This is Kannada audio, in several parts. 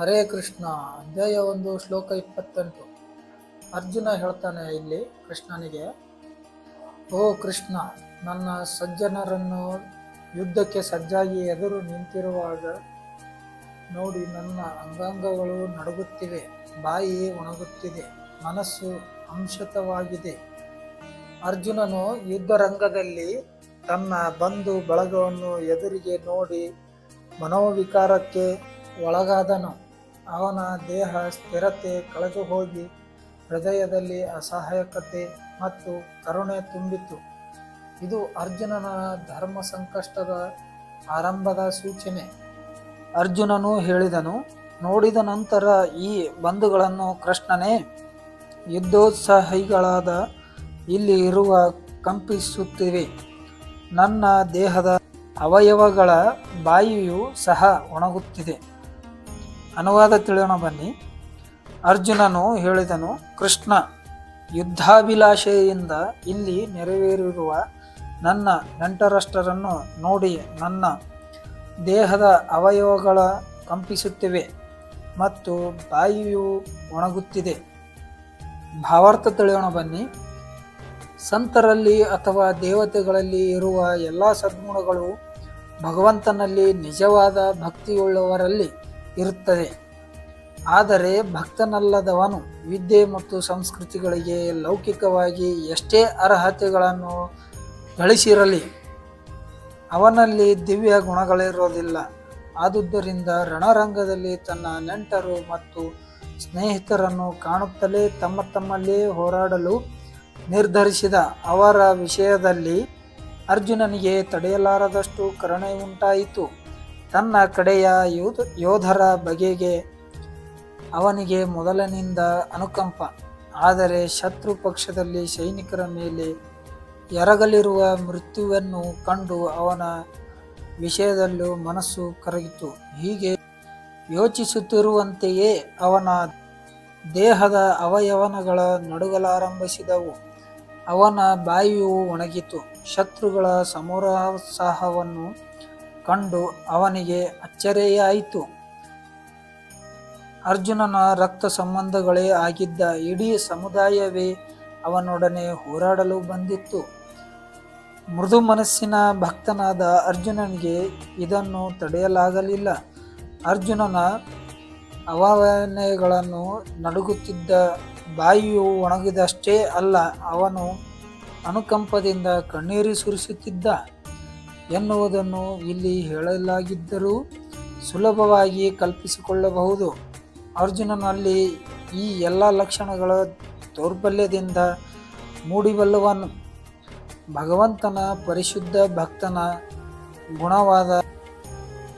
ಹರೇ ಕೃಷ್ಣ, ಅಧ್ಯಾಯ ಒಂದು, ಶ್ಲೋಕ ಇಪ್ಪತ್ತೆಂಟು. ಅರ್ಜುನ ಹೇಳ್ತಾನೆ ಇಲ್ಲಿ, ಕೃಷ್ಣನಿಗೆ, ಓ ಕೃಷ್ಣ, ನನ್ನ ಸಜ್ಜನರನ್ನು ಯುದ್ಧಕ್ಕೆ ಸಜ್ಜಾಗಿ ಎದುರು ನಿಂತಿರುವಾಗ ನೋಡಿ ನನ್ನ ಅಂಗಾಂಗಗಳು ನಡುಗುತ್ತಿವೆ, ಬಾಯಿ ಒಣಗುತ್ತಿದೆ, ಮನಸ್ಸು ಅಂಶತವಾಗಿದೆ. ಅರ್ಜುನನು ಯುದ್ಧರಂಗದಲ್ಲಿ ತನ್ನ ಬಂಧು ಬಳಗವನ್ನು ಎದುರಿಗೆ ನೋಡಿ ಮನೋವಿಕಾರಕ್ಕೆ ಒಳಗಾದನು. ಅವನ ದೇಹ ಸ್ಥಿರತೆ ಕಳೆದು ಹೋಗಿ ಹೃದಯದಲ್ಲಿ ಅಸಹಾಯಕತೆ ಮತ್ತು ಕರುಣೆ ತುಂಬಿತು. ಇದು ಅರ್ಜುನನ ಧರ್ಮ ಸಂಕಷ್ಟದ ಆರಂಭದ ಸೂಚನೆ. ಅರ್ಜುನನು ಹೇಳಿದನು, ನೋಡಿದ ನಂತರ ಈ ಬಂಧುಗಳನ್ನು ಕೃಷ್ಣನೇ, ಯುದ್ಧೋತ್ಸಾಹಿಗಳಾದ ಇಲ್ಲಿ ಇರುವ ಕಂಪಿಸುತ್ತಿವೆ. ನನ್ನ ದೇಹದ ಅವಯವಗಳ ಬಾಯಿಯು ಸಹ ಒಣಗುತ್ತಿದೆ. ಅನುವಾದ ತಿಳಿಯೋಣ ಬನ್ನಿ. ಅರ್ಜುನನು ಹೇಳಿದನು, ಕೃಷ್ಣ, ಯುದ್ಧಾಭಿಲಾಷೆಯಿಂದ ಇಲ್ಲಿ ನೆರವೇರಿರುವ ನನ್ನ ನೆಂಟರಷ್ಟರನ್ನು ನೋಡಿ ನನ್ನ ದೇಹದ ಅವಯವಗಳ ಕಂಪಿಸುತ್ತಿವೆ ಮತ್ತು ಬಾಯಿಯು ಒಣಗುತ್ತಿದೆ. ಭಾವಾರ್ಥ ತಿಳಿಯೋಣ ಬನ್ನಿ. ಸಂತರಲ್ಲಿ ಅಥವಾ ದೇವತೆಗಳಲ್ಲಿ ಇರುವ ಎಲ್ಲ ಸದ್ಗುಣಗಳು ಭಗವಂತನಲ್ಲಿ ನಿಜವಾದ ಭಕ್ತಿಯುಳ್ಳವರಲ್ಲಿ ಇರುತ್ತದೆ. ಆದರೆ ಭಕ್ತನಲ್ಲದವನು ವಿದ್ಯೆ ಮತ್ತು ಸಂಸ್ಕೃತಿಗಳಿಗೆ ಲೌಕಿಕವಾಗಿ ಎಷ್ಟೇ ಅರ್ಹತೆಗಳನ್ನು ಗಳಿಸಿರಲಿ, ಅವನಲ್ಲಿ ದಿವ್ಯ ಗುಣಗಳಿರೋದಿಲ್ಲ ಆದುದರಿಂದ ರಣರಂಗದಲ್ಲಿ ತನ್ನ ನೆಂಟರು ಮತ್ತು ಸ್ನೇಹಿತರನ್ನು ಕಾಣುತ್ತಲೇ ತಮ್ಮ ತಮ್ಮಲ್ಲೇ ಹೋರಾಡಲು ನಿರ್ಧರಿಸಿದ ಅವರ ವಿಷಯದಲ್ಲಿ ಅರ್ಜುನನಿಗೆ ತಡೆಯಲಾರದಷ್ಟು ಕರುಣೆ ಉಂಟಾಯಿತು. ತನ್ನ ಕಡೆಯ ಯೋಧ ಯೋಧರ ಬಗೆಗೆ ಅವನಿಗೆ ಮೊದಲಿನಿಂದ ಅನುಕಂಪ. ಆದರೆ ಶತ್ರು ಪಕ್ಷದಲ್ಲಿ ಸೈನಿಕರ ಮೇಲೆ ಎರಗಲಿರುವ ಮೃತ್ಯುವನ್ನು ಕಂಡು ಅವನ ವಿಷಯದಲ್ಲೂ ಮನಸ್ಸು ಕರಗಿತು. ಹೀಗೆ ಯೋಚಿಸುತ್ತಿರುವಂತೆಯೇ ಅವನ ದೇಹದ ಅವಯವನಗಳ ನಡುಗಲಾರಂಭಿಸಿದವು. ಅವನ ಬಾಯಿಯು ಒಣಗಿತು. ಶತ್ರುಗಳ ಸಮರೋತ್ಸಾಹವನ್ನು ಕಂಡು ಅವನಿಗೆ ಅಚ್ಚರಿಯಾಯಿತು. ಅರ್ಜುನನ ರಕ್ತ ಸಂಬಂಧಗಳೇ ಆಗಿದ್ದ ಇಡೀ ಸಮುದಾಯವೇ ಅವನೊಡನೆ ಹೋರಾಡಲು ಬಂದಿತ್ತು. ಮೃದು ಮನಸ್ಸಿನ ಭಕ್ತನಾದ ಅರ್ಜುನನಿಗೆ ಇದನ್ನು ತಡೆಯಲಾಗಲಿಲ್ಲ. ಅರ್ಜುನನ ಅವನೆಗಳನ್ನು ನಡುಗುತ್ತಿದ್ದ ಬಾಯಿಯು ಒಣಗಿದಷ್ಟೇ ಅಲ್ಲ, ಅವನು ಅನುಕಂಪದಿಂದ ಕಣ್ಣೀರಿ ಸುರಿಸುತ್ತಿದ್ದ. ಎನ್ನುವುದನ್ನು ಇಲ್ಲಿ ಹೇಳಲಾಗಿದ್ದರೂ ಸುಲಭವಾಗಿ ಕಲ್ಪಿಸಿಕೊಳ್ಳಬಹುದು. ಅರ್ಜುನನಲ್ಲಿ ಈ ಎಲ್ಲ ಲಕ್ಷಣಗಳ ದೌರ್ಬಲ್ಯದಿಂದ ಮೂಡಿಬಲ್ಲವನು. ಭಗವಂತನ ಪರಿಶುದ್ಧ ಭಕ್ತನ ಗುಣವಾದ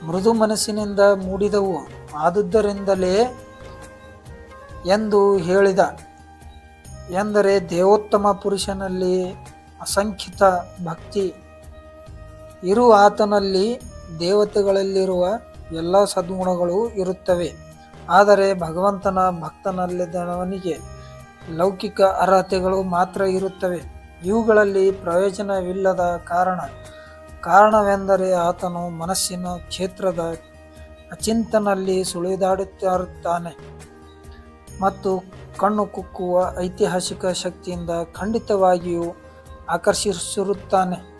ಮೃದು ಮನಸ್ಸಿನಿಂದ ಮೂಡಿದವು. ಆದುದರಿಂದಲೇ ಎಂದು ಹೇಳಿದ. ಎಂದರೆ ದೇವೋತ್ತಮ ಪುರುಷನಲ್ಲಿ ಅಸಂಖ್ಯಿತ ಭಕ್ತಿ ಇರುವ ಆತನಲ್ಲಿ ದೇವತೆಗಳಲ್ಲಿರುವ ಎಲ್ಲ ಸದ್ಗುಣಗಳು ಇರುತ್ತವೆ. ಆದರೆ ಭಗವಂತನ ಭಕ್ತನಲ್ಲಿದ್ದವನಿಗೆ ಲೌಕಿಕ ಅರ್ಹತೆಗಳು ಮಾತ್ರ ಇರುತ್ತವೆ. ಇವುಗಳಲ್ಲಿ ಪ್ರಯೋಜನವಿಲ್ಲದ ಕಾರಣ, ಕಾರಣವೆಂದರೆ ಆತನು ಮನಸ್ಸಿನ ಕ್ಷೇತ್ರದ ಅಚಿಂತನಲ್ಲಿ ಸುಳಿದಾಡುತ್ತಿರುತ್ತಾನೆ ಮತ್ತು ಕಣ್ಣು ಕುಕ್ಕುವ ಐತಿಹಾಸಿಕ ಶಕ್ತಿಯಿಂದ ಖಂಡಿತವಾಗಿಯೂ ಆಕರ್ಷಿಸಿರುತ್ತಾನೆ